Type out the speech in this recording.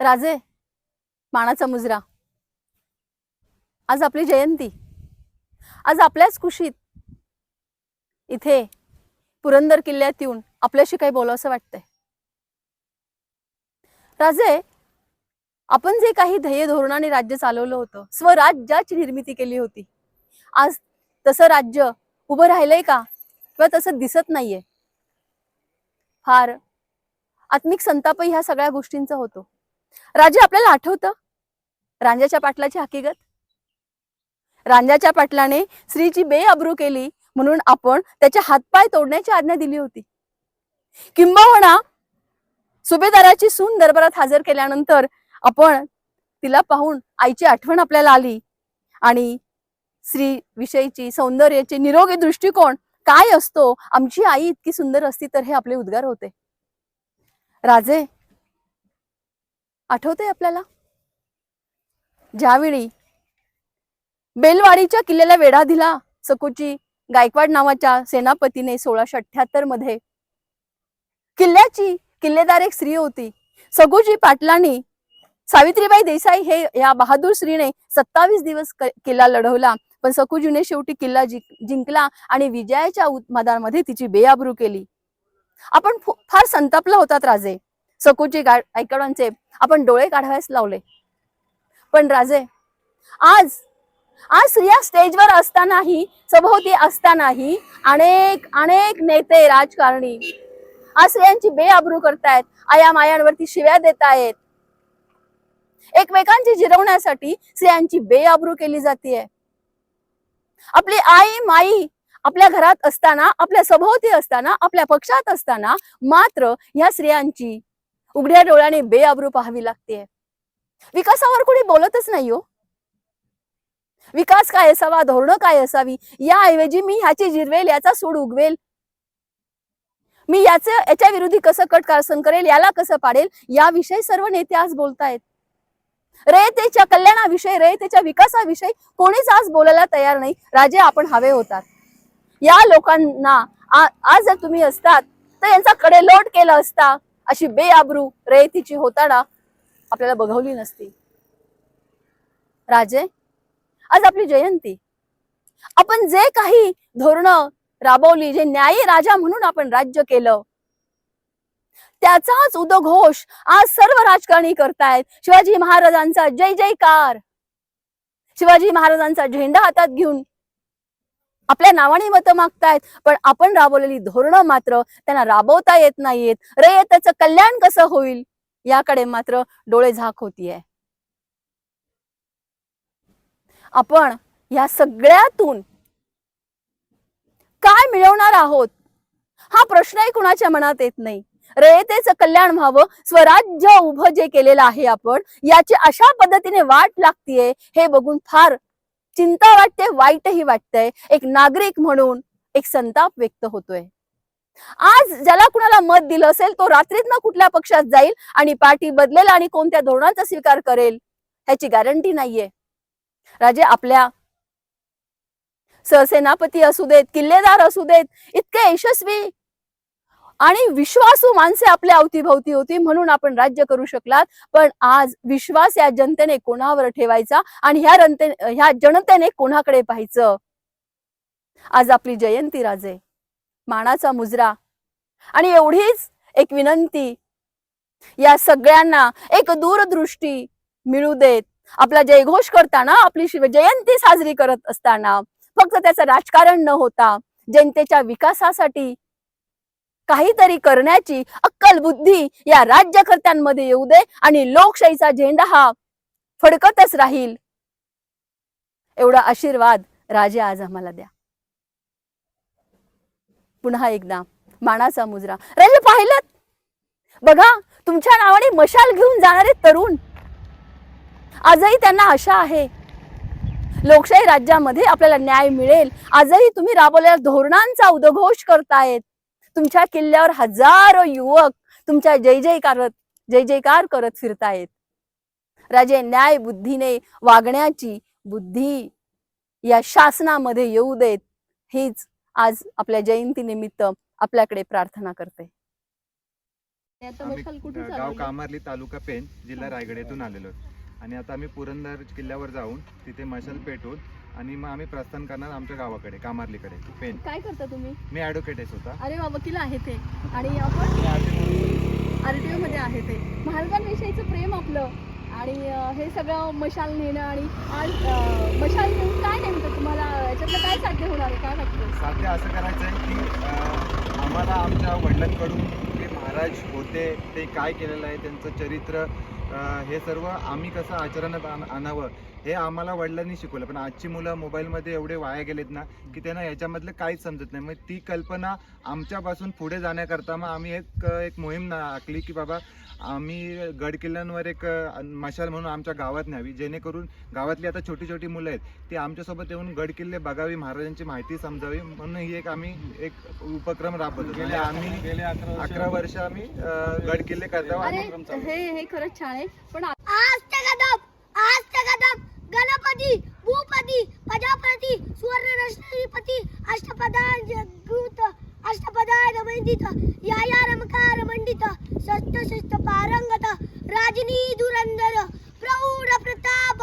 राजे मानाचा मुजरा. आज आपली जयंती. आज आपल्याच कुशीत. इथे पुरंदर किल्ल्यात येऊन आपल्याशी काही बोलावंसं वाटतंय. राजे आपण जे काही ध्येय धोरणाने राज्य चालवलं होतं स्वराज्याची निर्मिती केली होती. आज तसं राज्य उभं राहिलंय का? किंवा तसं दिसत नाहीये. फार आत्मिक संतापही ह्या सगळ्या गोष्टींचा होतो. राजे आपल्याला आठवतं? रांजाच्या पाटलाची हकीकत? रांजाच्या पाटलाने स्त्रीची बेअब्रू केली म्हणून आपण त्याचे हातपाय तोडण्याची आज्ञा दिली होती. किंबहुना सुभेदाराची सून दरबारात हजर केल्यानंतर आपण तिला पाहून आईची आठवण आपल्याला आली आणि स्त्री विषयीची सौंदर्याची निरोगी दृष्टिकोन काय असतो? आमची आई इतकी सुंदर असती तर हे आपले उद्गार होते. राजे आठवते आपल्याला? ज्यावेळी बेलवाडीच्या किल्ल्याला वेढा दिला सकुची गायकवाड नावाच्या सेनापतीने सोळाशे अठ्याहत्तरमध्ये. किल्ल्याची किल्लेदार एक स्त्री होती. सगुजी पाटलांनी सावित्रीबाई देसाई हे या बहादूर स्त्रीने सत्तावीस दिवस किल्ला लढवला. पण सकुजीने शेवटी किल्ला जिंकला आणि विजयाच्या मैदानामध्ये तिची बेआबरू केली. आपण फार संतापला होतात राजे. सकुची ऐकडांचे आपण डोळे काढायला लावले. पण राजे आज आज स्त्रिया स्टेजवर असतानाही सभोवती असतानाही अनेक अनेक नेते राजकारणी आज स्त्रियांची बेआबरू करतायत आया मायांवरती शिव्या देत आहेत एकमेकांची जिरवण्यासाठी स्त्रियांची बेआबरू केली जाते आपली आई माई आपल्या घरात असताना आपल्या सभोवती असताना आपल्या पक्षात असताना मात्र या स्त्रियांची उघड्या डोळ्याने बेआबरू पाहावी लागते विकासावर कोणी बोलतच नाही हो. विकास काय असावा धोरणं काय असावी याऐवजी मी ह्याची जिरवेल याचा सूड उगवेल. मी याच याच्या विरोधी कसं कट कारसन करेल याला कसं पाडेल याविषयी सर्व नेते आज बोलतायत. रयतेच्या कल्याणाविषयी रयतेच्या विकासाविषयी कोणीच आज बोलायला तयार नाही. राजे आपण हवे होतात. या लोकांना आज जर तुम्ही असतात तर यांचा कडे लोट केला असता. अशी बेआबरू रयतीची होताना आपल्याला बघवली नसती. राजे आज आपली जयंती. आपण जे काही धोरणं राबवली जे न्यायी राजा म्हणून आपण राज्य केलं त्याचाच उदघोष आज सर्व राजकारणी करतायत. शिवाजी महाराजांचा जय जयकार. शिवाजी महाराजांचा झेंडा हातात घेऊन आपल्या नावाने मतं मागतायत पण आपण राबवलेली धोरणं मात्र त्यांना राबवता येत नाहीयेत. रयतेचं कल्याण कसं होईल? याकडे मात्र डोळे झाक होतीये. आपण या सगळ्यातून काय मिळवणार आहोत? हा प्रश्नही कुणाच्या मनात येत नाही. रयतेचं कल्याण व्हावं स्वराज्य उभं जे केलेलं आहे आपण याची अशा पद्धतीने वाट लागतीये हे बघून फार चिंता वाटते वाईटही वाटतंय. एक नागरिक म्हणून एक संताप व्यक्त होतोय. आज ज्याला कुणाला मत दिलं असेल तो रात्रीतनं कुठल्या पक्षात जाईल आणि पार्टी बदलेल आणि कोणत्या धोरणाचा स्वीकार करेल ह्याची गॅरंटी नाहीये. राजे आपल्या सहसेनापती असू देत किल्लेदार असू देत इतके यशस्वी आणि विश्वासू माणसे आपल्या अवतीभोवती होती म्हणून आपण राज्य करू शकलात. पण आज विश्वास या जनतेने कोणावर ठेवायचा आणि ह्या रंते ह्या जनतेने कोणाकडे पाहायचं? आज आपली जयंती राजे. मानाचा मुजरा. आणि एवढीच एक विनंती. या सगळ्यांना एक दूरदृष्टी मिळू देत. आपला जयघोष करताना आपली शिव जयंती साजरी करत असताना फक्त त्याचं राजकारण न होता जनतेच्या विकासासाठी काहीतरी करण्याची अक्कल बुद्धी या राज्यकर्त्यांमध्ये येऊ दे आणि लोकशाहीचा झेंडा हा फडकतच राहील. एवढा आशीर्वाद राजे आज आम्हाला द्या. पुन्हा एकदा मानाचा मुजरा. राजे पाहिलं? बघा तुमच्या नावाने मशाल घेऊन जाणारे तरुण. आजही त्यांना आशा आहे. लोकशाही राज्यामध्ये आपल्याला न्याय मिळेल. आजही तुम्ही राबवलेल्या धोरणांचा उदघोष करतायत. तुमच्या किल्ल्यावर हजारो युवक तुमच्या जय जयकारत जय जयकार करत फिरतायत राजे न्याय बुद्धीने वागण्याची बुद्धी या शासनामध्ये येऊ देत हीच आज आपल्या जयंती निमित्त आपल्याकडे प्रार्थना करते गाव? कामारली तालुका पेन जिल्हा रायगड येथून आलेलो. आणि आता आम्ही पुरंदर किल्ल्यावर जाऊन तिथे मशाल पेटवून आणि मग आम्ही प्रस्थान करणार आमच्या गावाकडे कामारलीकडे पेन काय करता तुम्ही? मी ॲडव्होकेट आहे स्वतः. अरे वा वकील आहे ते. आणि आपण मी आरटीओ मध्ये आहे ते. महाराजांविषयीचं प्रेम आपलं. आणि अं, हे सगळं मशाल नेणं आणि आज अं, मशाल नेऊन काय नेमकं तुम्हाला याच्यातलं काय साध्य होणार आहे? काय वाटतं? साध्य असं करायचं आहे की अं, आम्हाला आमच्या वडिलांकडून जे महाराज होते ते काय केलेलं आहे त्यांचं चरित्र हे सर्व आम्ही कसं आचरणात आण- आणावं हे आम्हाला वडिलांनी शिकवलं. पण आजची मुलं मोबाईलमध्ये एवढे वाया गेलेत ना की त्यांना याच्यामधलं काहीच समजत नाही. मग ती कल्पना आमच्यापासून पुढे जाण्याकरता मग आम्ही एक एक मोहीम ना- आखली की बाबा आम्ही गड किल्ल्यांवर एक मशाल म्हणून आमच्या गावात न्यावी जेणेकरून गावातली आता छोटी छोटी मुलं आहेत ती आमच्यासोबत येऊन गड किल्ले बघावी महाराजांची माहिती समजावी म्हणून ही एक आम्ही एक उपक्रम राबवतो. म्हणजे आम्ही गेले अकरा वर्ष आम्ही गड किल्ले करतो हे हे खरंच छान आहे. पण आ- आज कदम आज कदम गणपती भूपती प्रजापती सुवर्ण रश्मीपती अष्टपदान जगूत अष्टपदाय रमंडित या या रमकार मंडित सस्त सस्त पारंगत राजनी धुरंदर प्रौढ प्रताप